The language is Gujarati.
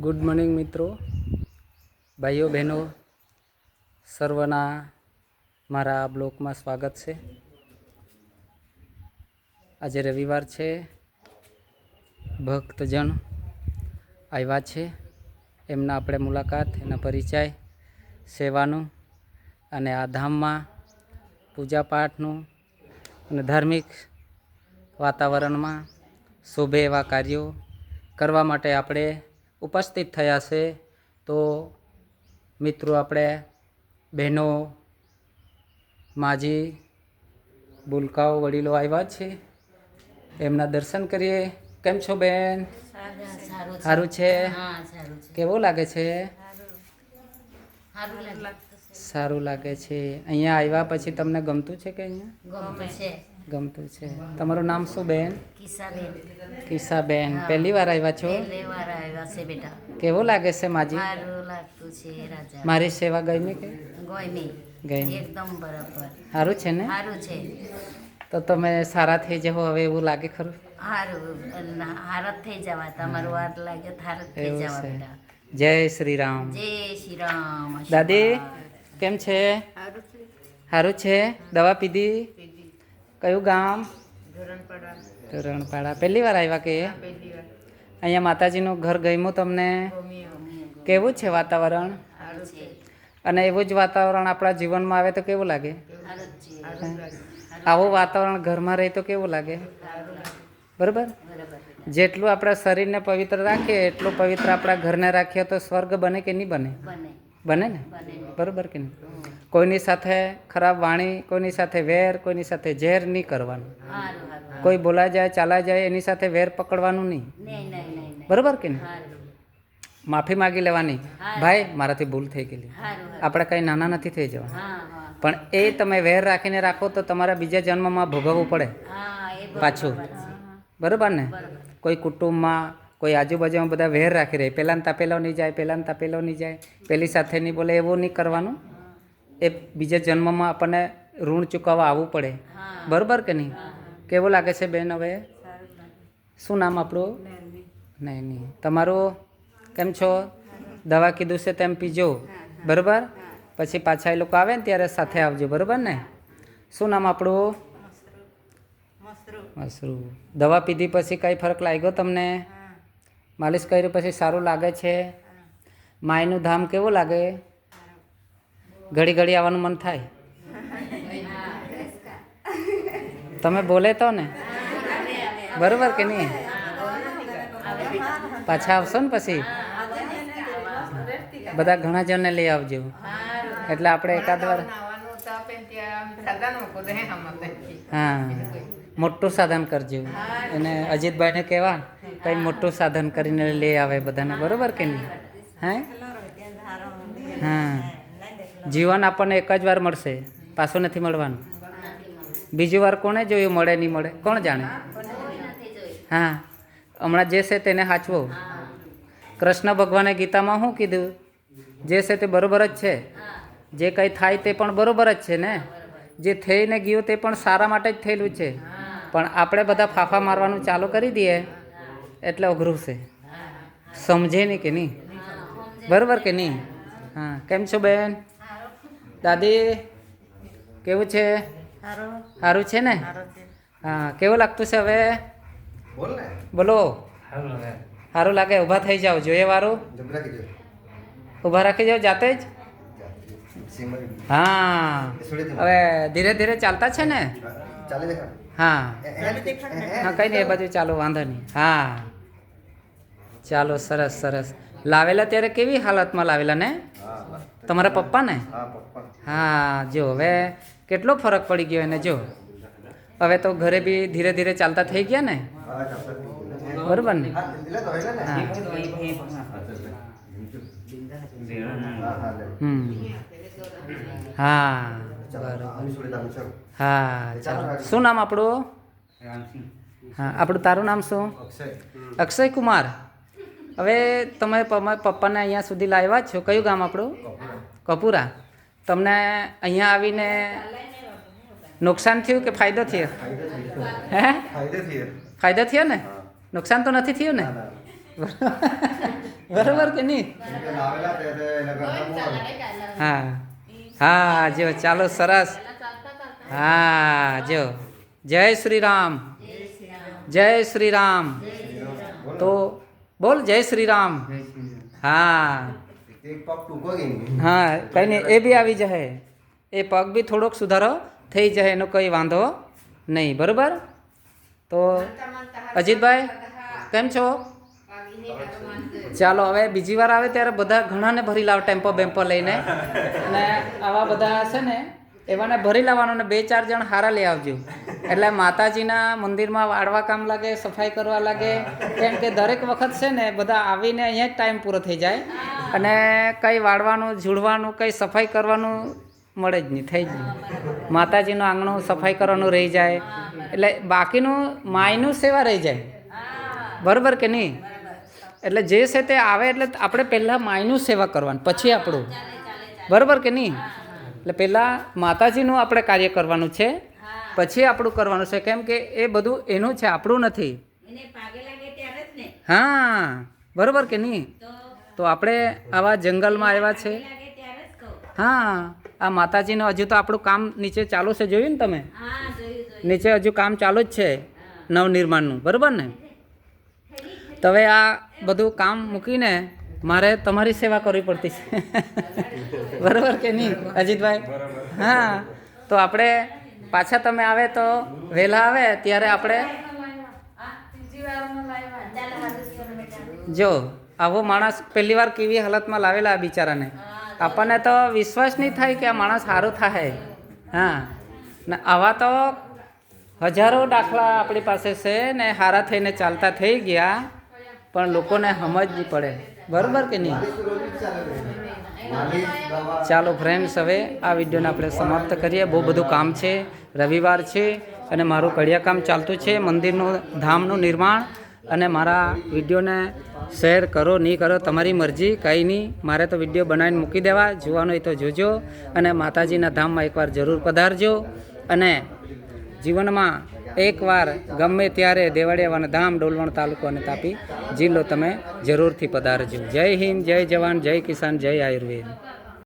ગુડ મોર્નિંગ મિત્રો. ભાઈઓ, બહેનો, સર્વના મારા આ બ્લોકમાં સ્વાગત છે. આજે રવિવાર છે. ભક્તજન આવ્યા છે. એમના આપણે મુલાકાત, એના પરિચય, સેવાનું અને આ ધામમાં પૂજાપાઠનું અને ધાર્મિક વાતાવરણમાં શોભે એવા કાર્યો કરવા માટે આપણે ઉપસ્થિત થયા છે, તો મિત્રો આપણે બહેનો, માજી બુલકાઓ વડીલો આવ્યા છે. એમના દર્શન કરીએ. કેમ છો બેન? સારું છે? કેવું લાગે છે? સારું લાગે છે. અહીંયા આવ્યા પછી તમને ગમતું છે કે અહીંયા? ગમતું છે. તમારું નામ શું બેન? કિસ્સાબેન કિસ્સાબેન પહેલી વાર આવ્યા છો? પહેલે વાર આવ્યા છે બેટા. કેવું લાગે છે માજી? સારું લાગતું છે રાજા. મારી સેવા ગમી કે? ગમી. એકદમ બરાબર. સારું છે ને? સારું છે. તો તમે સારા થઈ જાઓ હવે એવું લાગે ખરું? સારું. હારત થઈ જવા તમારું વાર લાગે તો હારત થઈ જવા છે. બેટા. જય શ્રી રામ. જય શ્રી રામ. દાદી કેમ છે. સારું છે? દવા પીધી? કયું ગામ? ધોરણપાડા. પહેલી વાર આવ્યા કે? અહીંયા માતાજીનું ઘર ગમ્યું તમને? કેવું છે વાતાવરણ? અને એવું જ વાતાવરણ આપણા જીવનમાં આવે તો કેવું લાગે? આવું વાતાવરણ ઘરમાં રહે તો કેવું લાગે? બરાબર? જેટલું આપણા શરીરને પવિત્ર રાખીએ એટલું પવિત્ર આપણા ઘરને રાખીએ તો સ્વર્ગ બને કે નહીં બને? બને. બને ને? બરાબર કે નહીં? કોઈની સાથે ખરાબ વાણી કોઈની સાથે વેર કોઈની સાથે ઝેર નહીં કરવાનું. કોઈ બોલા જાય ચાલા જાય એની સાથે વેર પકડવાનું નહીં. બરોબર કે નહીં? માફી માગી લેવાની. ભાઈ મારાથી ભૂલ થઈ ગયેલી. આપણે કંઈ નાના નથી થઈ જવા હા હા. પણ એ તમે વેર રાખીને રાખો તો તમારા બીજા જન્મમાં ભોગવવું પડે. પાછું. બરોબર ને? કોઈ કુટુંબમાં કોઈ આજુબાજુમાં બધા વેર રાખી રહે. પહેલાં તાપેલો નહીં જાય પહેલાં તાપેલો નહીં જાય. પેલી સાથે નહીં બોલે એવું નહીં કરવાનું. એ બીજા જન્મમાં આપણને ઋણ ચૂકવવા આવવું પડે. બરાબર કે નહીં? કેવું લાગે છે બેન હવે? શું નામ આપણું? નહીં નહીં તમારું કેમ છો? દવા કીધું છે તેમ પીજો. બરાબર? પછી પાછા એ લોકો આવે ને ત્યારે સાથે આવજો. બરાબર ને? શું નામ આપણું? મસરૂ. દવા પીધી પછી કંઈ ફરક લાગ્યો તમને? માલિશ કર્યું પછી સારું લાગે છે? માયનું ધામ કેવું લાગે? ઘડી ઘડી આવવાનું મન થાય. તમે બોલે તો ને? બરોબર કે નહીં? પાછા આવશો ને પછી? બધા ઘણા જણને લઈ આવજો. એટલે આપણે એકાદ વાર હા. મોટું સાધન કરજો. અને અજીતભાઈને કહેવા કંઈ મોટું સાધન કરીને લઈ આવે બધાને. બરોબર કે નહીં? હે? હા. જીવન આપણને એક જ વાર મળશે. પાછું નથી મળવાનું. બીજી વાર કોને જોયું મળે નહીં મળે? કોણ જાણે? હા. હમણાં જે છે તેને સાચવો કૃષ્ણ ભગવાને ગીતામાં શું કીધું? જે છે તે બરોબર જ છે. જે કંઈ થાય તે પણ બરોબર જ છે ને? જે થઈને ગયું તે પણ સારા માટે જ થયેલું છે. પણ આપણે બધા ફાફા મારવાનું ચાલુ કરી દઈએ. એટલે અઘરું છે. સમજે નહીં કે નહીં? બરાબર કે નહીં? હા. કેમ છો બેન? દાદી કેવું છે? સારું છે ને? હા કેવું લાગતું છે હવે? બોલો સારું લાગે. ઊભા થઈ જાઓ જોઈએ વારું. ઊભા રાખી જાઓ જાતે જ? હા. હવે ધીરે ધીરે ચાલતા છે ને? હા. હા કઈ નહીં એ બાજુ ચાલો વાંધો નહીં હા. ચાલો સરસ સરસ. લાવેલા ત્યારે કેવી હાલતમાં લાવેલા ને? તમારા પપ્પા ને હા, જો, હવે કેટલો ફરક પડી ગયો એને, જો. હવે તો ઘરે બી ધીરે ધીરે ચાલતા થઈ ગયા ને? બરોબર ને? હા. હા, ચાલો. શું નામ આપણું? હા, આપણું તારું નામ શું? અક્ષય કુમાર. હવે તમે પપ્પાને અહીંયા સુધી લાવ્યા છો. કયું ગામ આપણું? કપૂરા. તમને અહીંયા આવીને નુકસાન થયું કે ફાયદો થયો? હે? ફાયદો થયો. ને? નુકસાન તો નથી થયું ને? બરોબર કે નહીં. હા. હા જો ચાલો સરસ. હા જો. જય શ્રી રામ જય શ્રી રામ તો બોલ જય શ્રી રામ હા. હા, કંઈ નહીં, એ બી આવી જશે એ પગ બી થોડોક સુધારો, થઈ જાય એનો કંઈ વાંધો નહીં, બરાબર? તો અજીતભાઈ, કેમ છો? ચાલો, હવે બીજી વાર આવે ત્યારે બધા ઘણાને ભરી લાવ ટેમ્પો બેમ્પો લઈને. અને આવા બધા હશે ને એવાને ભરી લાવવાનો ને બે ચાર જણ હારા લઈ આવજો. એટલે માતાજીના મંદિરમાં વાળવા કામ લાગે, સફાઈ કરવા લાગે. કેમ કે દરેક વખત છે ને બધા આવીને અહીંયા જ ટાઈમ પૂરો થઈ જાય. અને કંઈ વાળવાનું ઝૂડવાનું કંઈ સફાઈ કરવાનું મળે જ નહીં, થઈ જ નહીં. માતાજીનું આંગણું સફાઈ કરવાનું રહી જાય. એટલે બાકીનું માયનું સેવા રહી જાય. બરાબર કે નહીં? એટલે જે છે તે આવે એટલે આપણે પહેલાં માયનું સેવા કરવાનું, પછી આપણું. બરાબર કે નહીં? એટલે પહેલાં માતાજીનું આપણે કાર્ય કરવાનું છે પછી આપણું કરવાનું છે. કેમ કે એ બધું એનું છે આપણું નથી. હા બરોબર કે નહીં? તો આપણે આવા જંગલમાં આવ્યા છે. હા આ માતાજીનું હજુ તો આપણું કામ નીચે ચાલુ છે જોયું ને તમે? નીચે હજુ કામ ચાલુ જ છે નવનિર્માણનું. બરાબર ને? તો હવે આ બધું કામ મૂકીને મારે તમારી સેવા કરવી પડતી છે. બરાબર કે નહીં, અજીતભાઈ? હા, તો આપણે પાછા તમે આવે તો વહેલા આવે, ત્યારે આપણે જો, આવો માણસ પહેલી વાર કેવી હાલતમાં લાવેલા બિચારાને. આપણને તો વિશ્વાસ નહીં થાય કે આ માણસ સારું થાય. હા, ને આવા તો હજારો દાખલા આપણી પાસે છે ને હારા થઈને ચાલતા થઈ ગયા, પણ લોકોને સમજ નહીં પડે. બરોબર કે નહીં? ચાલો ફ્રેન્ડ્સ હવે આ વિડીયોને આપણે સમાપ્ત કરીએ. બહુ બધું કામ છે, રવિવાર છે અને મારું કડિયા કામ ચાલતું છે, મંદિરનું ધામનું નિર્માણ. અને મારા વિડીયોને શેર કરો, નહીં કરો, તમારી મરજી. કંઈ નહીં, મારે તો વીડિયો બનાવીને મૂકી દેવા. જોવાનું એ તો જોજો અને માતાજીના ધામમાં એકવાર જરૂર પધારજો. અને જીવનમાં એકવાર ગમે ત્યારે દેવાડિયાવાના ધામ ડોલવણ તાલુકો અને તાપી જિલ્લો તમે જરૂરથી પધારજો. જય હિન્દ, જય જવાન, જય કિસાન, જય આયુર્વેદ.